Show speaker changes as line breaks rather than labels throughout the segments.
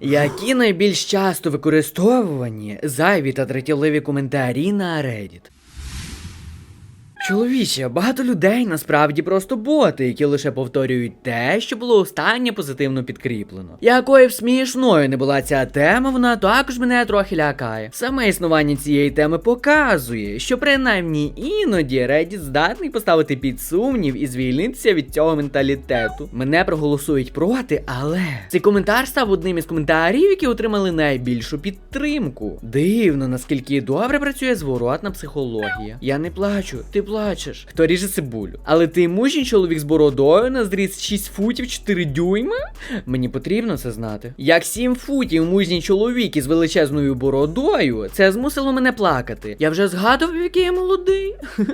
Які найбільш часто використовувані зайві та дратівливі коментарі на Reddit? Чоловіче, багато людей насправді просто боти, які лише повторюють те, що було останнє позитивно підкріплено. Якою б смішною не була ця тема, вона також мене трохи лякає. Саме існування цієї теми показує, що принаймні іноді Reddit здатний поставити під сумнів і звільнитися від цього менталітету. Мене проголосують проти, але цей коментар став одним із коментарів, які отримали найбільшу підтримку. Дивно, наскільки добре працює зворотна психологія. Я не плачу, ти плачеш. Хто ріже цибулю? Але ти мужній чоловік з бородою на зріст 6 футів 4 дюйми? Мені потрібно це знати. Як 7 футів мужній чоловік із величезною бородою, це змусило мене плакати. Я вже згадував, який я молодий.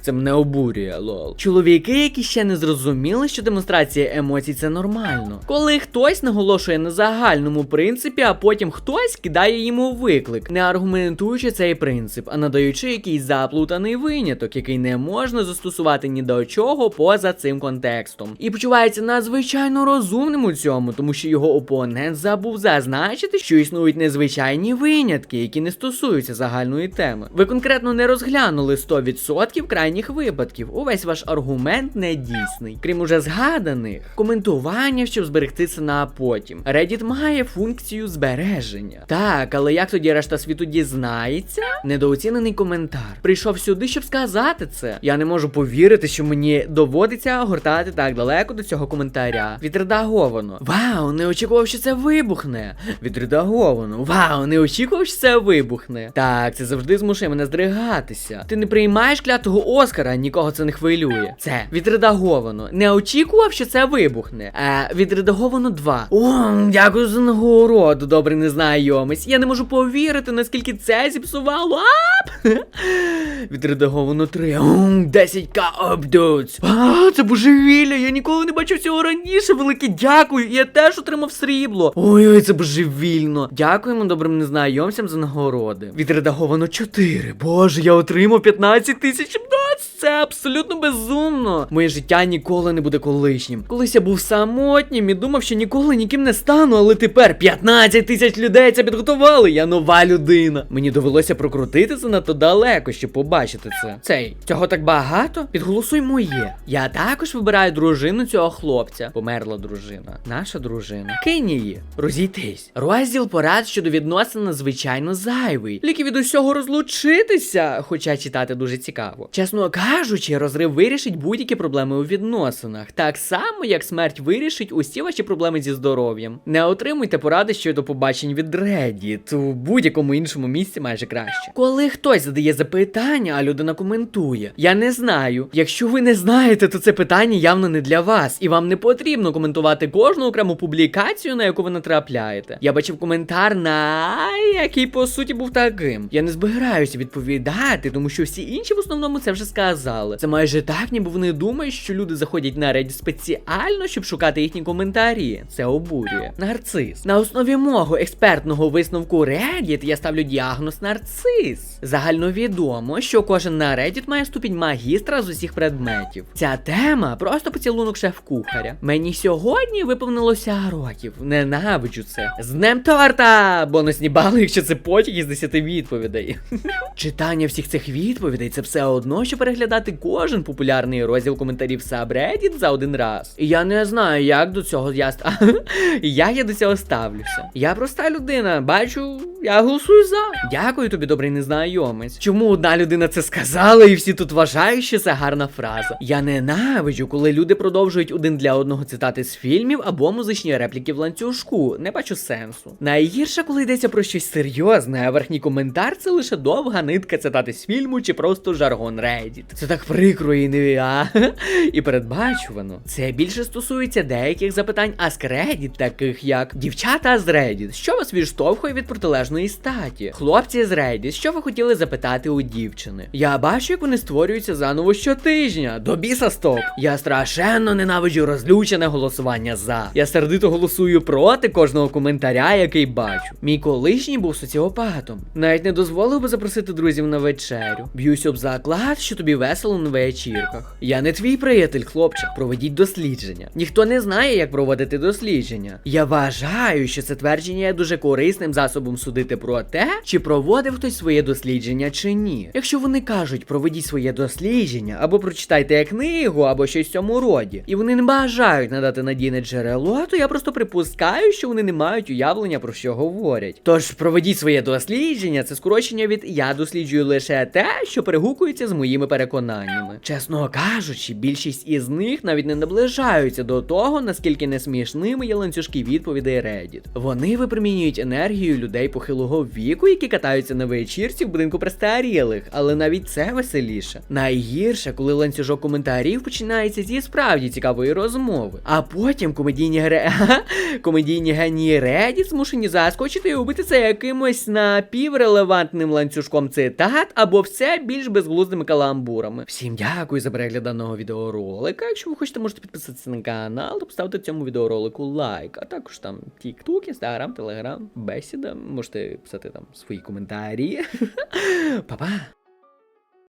Це мене обурює, лол. Чоловіки, які ще не зрозуміли, що демонстрація емоцій це нормально. Коли хтось наголошує на загальному принципі, а потім хтось кидає йому виклик, не аргументуючи цей принцип, а надаючи якийсь заплутаний виняток, який не можна застосувати ні до чого поза цим контекстом. І почувається надзвичайно розумним у цьому, тому що його опонент забув зазначити, що існують незвичайні винятки, які не стосуються загальної теми. Ви конкретно не розглянули 100% крайніх випадків. Увесь ваш аргумент не дійсний. Крім уже згаданих, коментування, щоб зберегти це на потім. Reddit має функцію збереження. Так, але як тоді решта світу дізнається? Недооцінений коментар. Прийшов сюди, щоб сказати це. Я не можу повірити, що мені доводиться гортати так далеко до цього коментаря. Відредаговано. Вау, не очікував, що це вибухне. Відредаговано. Вау, не очікував, що це вибухне. Так, це завжди змушує мене здригатися. Ти не приймаєш клятого Оскара, нікого це не хвилює. Це відредаговано. Не очікував, що це вибухне. Е, відредаговано 2. О, дякую за нагороду, добрий незнайомець. Я не можу повірити, наскільки це зіпсувало. Відредаговано 3. 10к обдуц. А, це божевілля. Я ніколи не бачив цього раніше. Велике дякую. І я теж отримав срібло. Ой-ой, це божевільно. Дякуємо добрим незнайомцям за нагороди. Відредаговано 4. Боже, я отримав 15 тисяч обдуц. Це абсолютно безумно. Моє життя ніколи не буде колишнім. Колись я був самотнім і думав, що ніколи ніким не стану, але тепер 15 тисяч людей це підготували. Я нова людина. Мені довелося прокрутити це надто далеко, щоб побачити це. Цей цього так багато? Підголосуй моє. Я також вибираю дружину цього хлопця. Померла дружина. Наша дружина. Кинь її. Розійтись. Розділ порад щодо відносин надзвичайно зайвий. Ліки від усього розлучитися, хоча читати дуже цікаво. Чесно кажучи, розрив вирішить будь-які проблеми у відносинах. Так само, як смерть вирішить усі ваші проблеми зі здоров'ям. Не отримуйте поради щодо побачень від Reddit. У будь-якому іншому місці майже краще. Коли хтось задає запитання, а людина коментує. Я не знаю. Якщо ви не знаєте, то це питання явно не для вас, і вам не потрібно коментувати кожну окрему публікацію, на яку ви натрапляєте. Я бачив коментар на який по суті був таким. Я не збираюся відповідати, тому що всі інші в основному це вже сказали. Це майже так, ніби вони думають, що люди заходять на Reddit спеціально, щоб шукати їхні коментарі. Це обурює. Нарцис. На основі мого експертного висновку Reddit я ставлю діагноз нарцис. Загальновідомо, що кожен на Reddit має ступінь магістра з усіх предметів. Ця тема просто поцілунок шеф-кухаря. Мені сьогодні виповнилося років. Ненавиджу це. З днем торта! Бонусні бали, якщо це потяг із 10 відповідей. Читання всіх цих відповідей це все одно, що переглядати кожен популярний розділ коментарів Subreddit за один раз. І я не знаю, як до цього я як я до цього ставлюся. Я проста людина, бачу, я голосую за. Дякую тобі, добрий незнайомець. Чому одна людина це сказала, і всі тут вважають, що це гарна фраза. Я ненавиджу, коли люди продовжують один для одного цитати з фільмів або музичні репліки в ланцюжку. Не бачу сенсу. Найгірше, коли йдеться про щось серйозне, а верхній коментар це лише довга нитка цитати з фільму чи просто жаргон Reddit. Це так прикро і не а, і передбачувано. Це більше стосується деяких запитань Ask Reddit, таких як дівчата з Reddit, що вас відштовхує від протилежної статі? Хлопці з Reddit, що ви хотіли запитати у дівчини? Я бачу, як вони створюються заново щотижня. До біса стоп. Я страшенно ненавиджу розлючене голосування за. Я сердито голосую проти кожного коментаря, який бачу. Мій колишній був соціопатом. Навіть не дозволив би запросити друзів на вечерю. Б'юсь об заклад, що тобі весело на вечірках. Я не твій приятель, хлопчик, проведіть дослідження. Ніхто не знає, як проводити дослідження. Я вважаю, що це твердження є дуже корисним засобом судити про те, чи проводив хтось своє дослідження чи ні. Якщо вони кажуть, проведіть своє дослідження, або прочитайте книгу, або щось в цьому роді, і вони не бажають надати надійне джерело, то я просто припускаю, що вони не мають уявлення про що говорять. Тож проведіть своє дослідження, це скорочення від я досліджую лише те, що перегукується з моїми переконаннями. Чесно кажучи, більшість із них навіть не наближаються до того, наскільки несмішними є ланцюжки відповідей Reddit. Вони випромінюють енергію людей похилого віку, які катаються на вечірці в будинку престарілих, але навіть це веселіше. Найгірше, коли ланцюжок коментарів починається зі справді цікавої розмови, а потім комедійні гре... комедійні генії Reddit змушені заскочити і убити це якимось напіврелевантним ланцюжком цитат або все більш безглуздими каламбурами. Всім дякую за перегляд даного відеоролика. Якщо ви хочете, можете підписатися на канал та поставити цьому відеоролику лайк, а також там TikTok, Instagram, Telegram, бесіда. Можете писати там свої коментарі. Па-па!